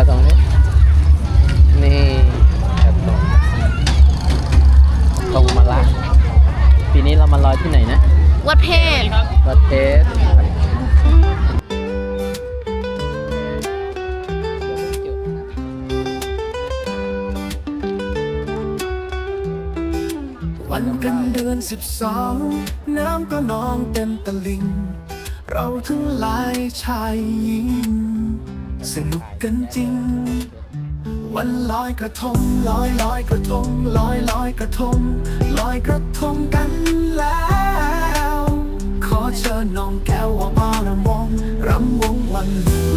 กระทงนี่นี่กระทงตรงมาละปีนี้เรามาลอยที่ไหนนะ วัดเพศวัดเพชรวันกันเดือนสิบสองน้ำก็นองเต็มตลิ่งเราทั้งหลายชายหญิง สนุกกันจริง วันลอยกระทงลอยลอยกระทงลอยลอยกระทงลอยกระทงกันแล้ว ขอเชิญน้องแก้วว่ามารำวงรำวงวัน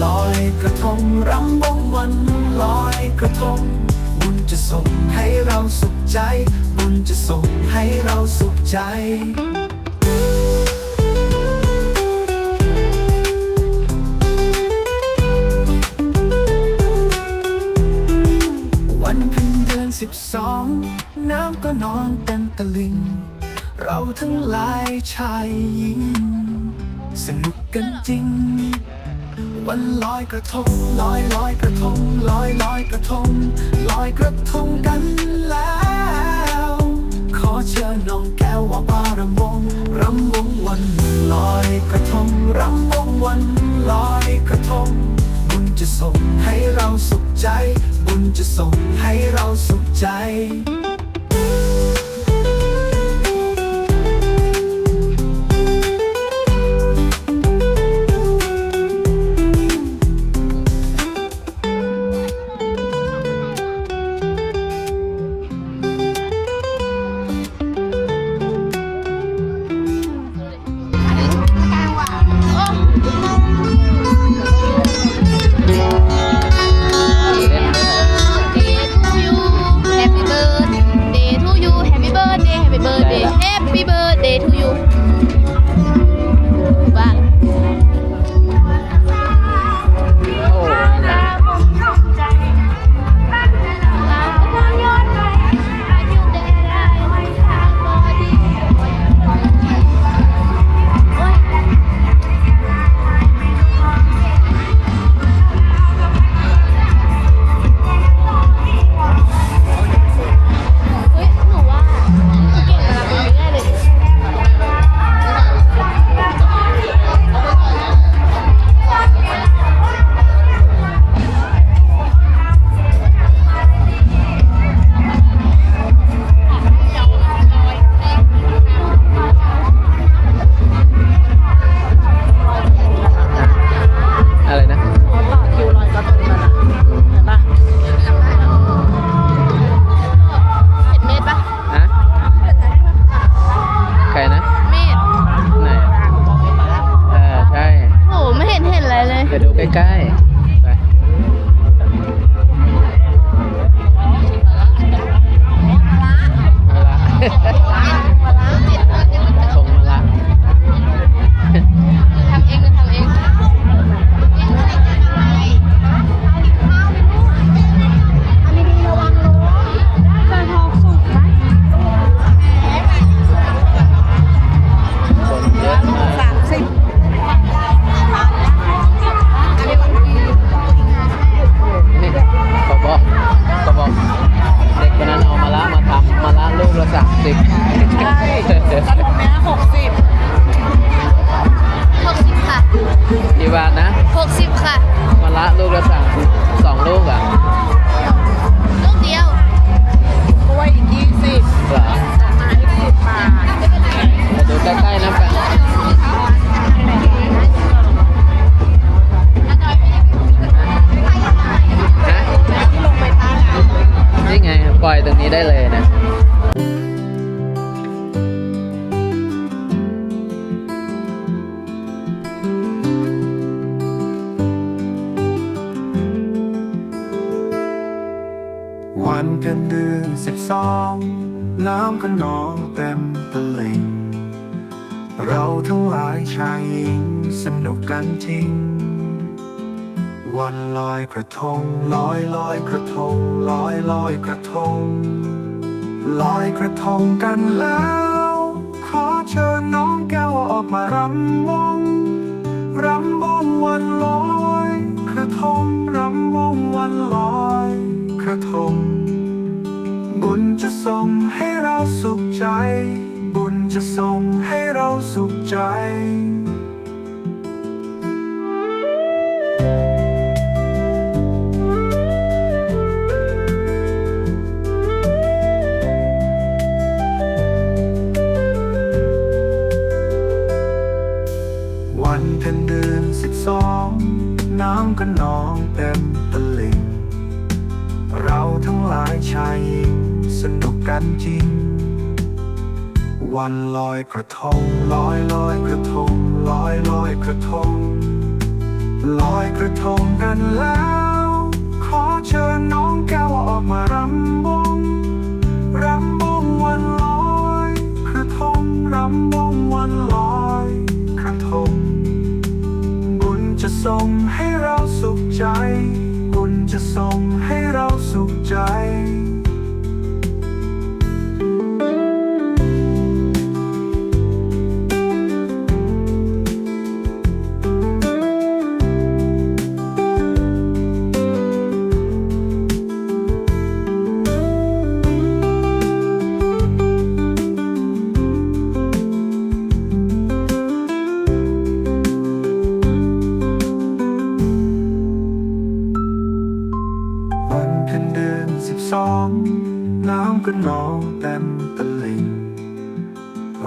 ลอยกระทงรำวงวันลอยกระทงบุญจะส่งให้เราสุขใจ บุญจะส่งให้เราสุขใจ น้ำก็นองเต็มตลิ่งเราทั้งหลายชายหญิง สนุกกันจริง วันลอยกระทงลอยลอยกระทงลอยลอยกระทงลอยกระทงกันแล้ว ขอเชิญน้องแก้วว่าบารำวงรำวงวันลอยกระทงรำวงวันลอยกระทงบุญจะส่งให้เราสุขใจ บุญจะส่งให้เราสุขใจ เห็นอะไรเลยเดี๋ยวดูใกล้ๆ ใกล้ๆนะแฟนฮะที่ลงไปทานนี่ไงปล่อยตรงนี้ได้เลยนะวันกันเดือนสิบสองน้ำก็นองเต็มตลิ่ง เราทั้งหลายชายหญิงสนุกกันจริงวันลอยกระทงลอยลอยกระทงลอยลอยกระทง ลอยกระทงกันแล้ว ขอเชิญน้องแก้วออกมารำวงรำวงวันลอยกระทงรำวงวันลอยกระทงบุญจะส่งให้เราสุขใจ จะส่งให้เราสุขใจวันเพ็ญเดือนสิบสองน้ำก็นองเต็มตลิ่ง เราทั้งหลายชายหญิงสนุกกันจริง วันลอยกระทงลอยลอยกระทงลอยลอยกระทง ลอยกระทงกันแล้ว ขอเชิญน้องแก้วออกมารำวงรำวงวันลอยกระทงรำวงวันลอยกระทง บุญจะส่งให้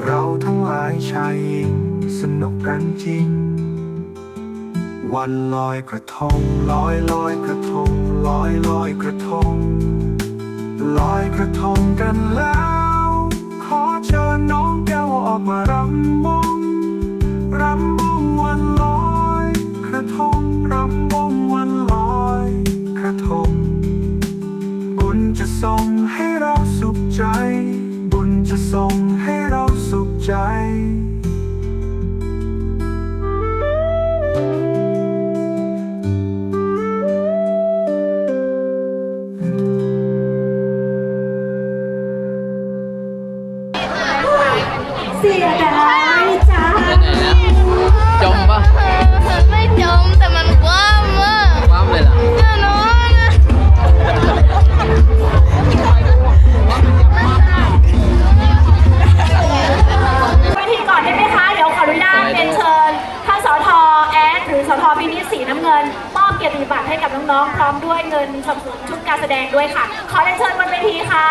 เราทั้งหลายชายหญิงสนุกกันจริง วันลอยกระทงลอยลอยกระทงลอยลอยกระทง ลอยกระทงกันแล้ว ขอเชิญน้องแก้วออกมา สียดายจ้าไปไหนนะจมปะไม่จมแต่มันกว้างมากว้ามเลยล่ะแน่นอนนะไปทีก่อนได้ไหมคะ เดี๋ยวขออนุญาตเรียนเชิญท่านสทแอดหรือสทพินิจสีน้ำเงินมอบเกียรติบัตรให้กับน้องๆ พร้อมด้วยเงินสนับสนุนชุดการแสดงด้วยค่ะ ขอเรียนเชิญบนเวทีค่ะ